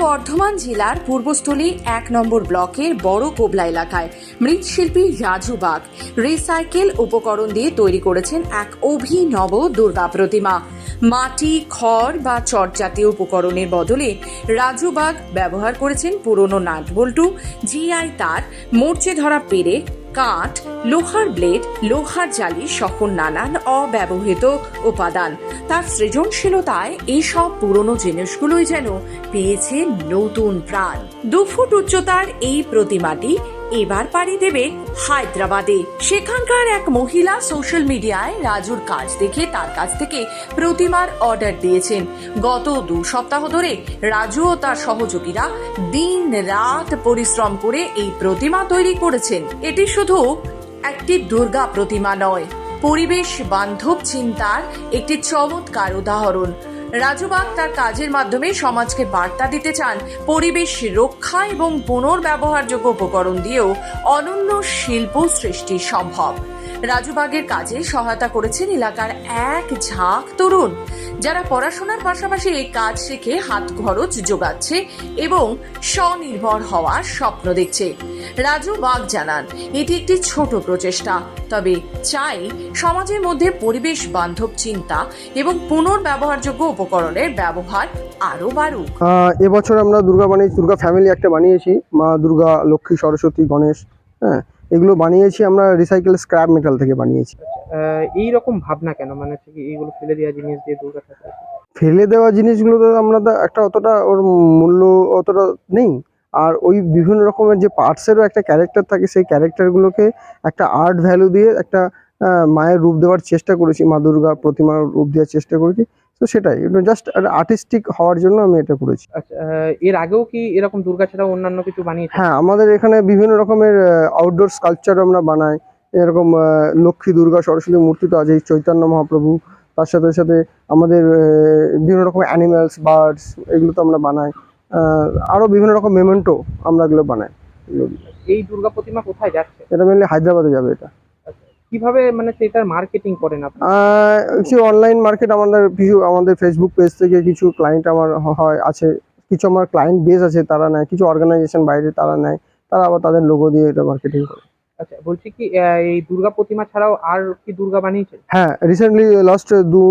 বর্ধমান জেলার পূর্বস্থলী এক নম্বর ব্লকের বড় কোবলা এলাকায় মৃৎশিল্পী রাজু বাগ রিসাইকেল উপকরণ দিয়ে তৈরি করেছেন এক অভিনব দুর্গা প্রতিমা। মাটি, খড় বা চট জাতীয় উপকরণের বদলে রাজু বাগ ব্যবহার করেছেন পুরনো নাট বল্টু। জিআই তার মরচে ধরা পেরে কাঠ, লোহার ব্লেড লোহার জালি সহ নানান অব্যবহৃত উপাদান। তার সৃজনশীলতায় এইসব পুরনো জিনিসগুলোই যেন পেয়েছে নতুন প্রাণ। দু ফুট উচ্চতার এই প্রতিমাটি এবার পাড়ি দেবে হায়দ্রাবাদে। সেখানকার এক মহিলা সোশ্যাল মিডিয়ায় রাজুর কাজ দেখে তার কাছ থেকে প্রতিমার অর্ডার দিয়েছেন। গত দু সপ্তাহ ধরে রাজু ও তার সহযোগীরা দিন রাত পরিশ্রম করে এই প্রতিমা তৈরি করেছেন। এটি শুধু একটি দুর্গা প্রতিমা নয়, পরিবেশ বান্ধব চিন্তার একটি চমৎকার উদাহরণ। রাজুবাগ তার কাজের মাধ্যমে সমাজকে বার্তা দিতে চান। পরিবেশ রক্ষা এবং পুনর্ব্যবহারযোগ্য উপকরণ দিয়েও অনন্য শিল্প সৃষ্টি সম্ভব। রাজুবাগের কাজে সহায়তা করেছেন এলাকার এক ঝাঁক তরুণ, যারা পড়াশোনার পাশাপাশি এই কাজ শিখে হাত খরচ যোগাচ্ছে এবং স্বনির্ভর হওয়ার স্বপ্ন দেখছে। রাজু বাগ জানান, এটি একটি ছোট প্রচেষ্টা, তবে চাই সমাজের মধ্যে পরিবেশ বান্ধব চিন্তা এবং পুনর্ব্যবহারযোগ্য উপকরণের ব্যবহার আরও বাড়ুক। এবছর আমরা দুর্গা বানিয়েছি, দুর্গা ফ্যামিলি একটা বানিয়েছি, মা দুর্গা, লক্ষ্মী, সরস্বতী, গণেশ হ্যাঁ। এগুলো বানিয়েছি আমরা রিসাইকেল স্ক্র্যাপ মেটাল থেকে বানিয়েছি। এই রকম ভাবনা কেন? মানে কি এইগুলো ফেলে দেওয়া জিনিস দিয়ে দুর্গা ঠাকুর ফেলে দেওয়া জিনিসগুলো তো আমরা একটা অতটা ওর মূল্য অতটা নেই। আর ওই বিভিন্ন রকমের যে পার্টসেরও একটা ক্যারেক্টার থাকে সেই ক্যারেক্টারগুলোকে একটা আর্ট ভ্যালু দিয়ে একটা মায়ের রূপ দেওয়ার চেষ্টা করেছি মা দুর্গা প্রতিমার রূপ দেওয়ার চেষ্টা করেছি। তো সেটাই জাস্ট আর্টিস্টিক হওয়ার জন্য আমি এটা করেছি। আচ্ছা এর আগেও কি এরকম দুর্গা ছাড়াও অন্যান্য কিছু বানিয়েছে হ্যাঁ আমাদের এখানে বিভিন্ন রকমের আউটডোর স্কাল্পচার আমরা বানাই। এরকম লক্ষ্মী দুর্গা সরস্বতী মূর্তি তো আছেই চৈতন্য মহাপ্রভু। তার সাথে সাথে আমাদের বিভিন্ন রকম অ্যানিম্যালস বার্ডস এগুলো তো আমরা বানাই। আহ, আরও বিভিন্ন রকম মেমেন্টো আমরা এগুলো বানাই। এই দুর্গা প্রতিমা কোথায় যাচ্ছে? এটা মেনলি হায়দ্রাবাদে যাবে এটা। কীভাবে মানে সেটার মার্কেটিং করেন আপনি? কিছু অনলাইন মার্কেট আমাদের কিছু আমাদের ফেসবুক পেজ থেকে কিছু ক্লায়েন্ট আমার হয় আছে। কিছু আমার ক্লায়েন্ট বেস আছে তারা নেয়। কিছু অর্গানাইজেশন বাইরে তারা নেয়। তারা আবার তাদের লোগো দিয়ে এটা মার্কেটিং করে। আচ্ছা বলছি কি এই দুর্গা প্রতিমা ছাড়াও আর কি দুর্গা বানিয়েছে হ্যাঁ রিসেন্টলি লাস্ট দু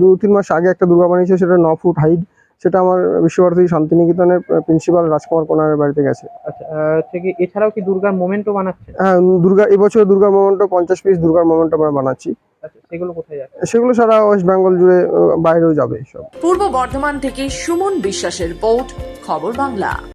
দু তিন মাস আগে একটা দুর্গা বানিয়েছে সেটা ন ফুট হাইট সেটা আমার বিশ্বভারতী শান্তিনিকেতনের প্রিন্সিপাল রাজকুমার কোনারের বাড়িতে গেছে। আচ্ছা থেকে এছাড়াও কি দুর্গার মোমেন্টও বানাচ্ছে? হ্যাঁ দুর্গা এবছর দুর্গা মোমেন্টো পঞ্চাশ পিস দুর্গার মোমেন্টো আমরা বানাচ্ছি। আচ্ছা সেগুলো কোথায় যাচ্ছে? সেগুলো সারা ওয়েস্ট বেঙ্গল জুড়ে বাইরেও যাবে সব। পূর্ব বর্ধমান থেকে সুমন বিশ্বাসের রিপোর্ট খবর বাংলা।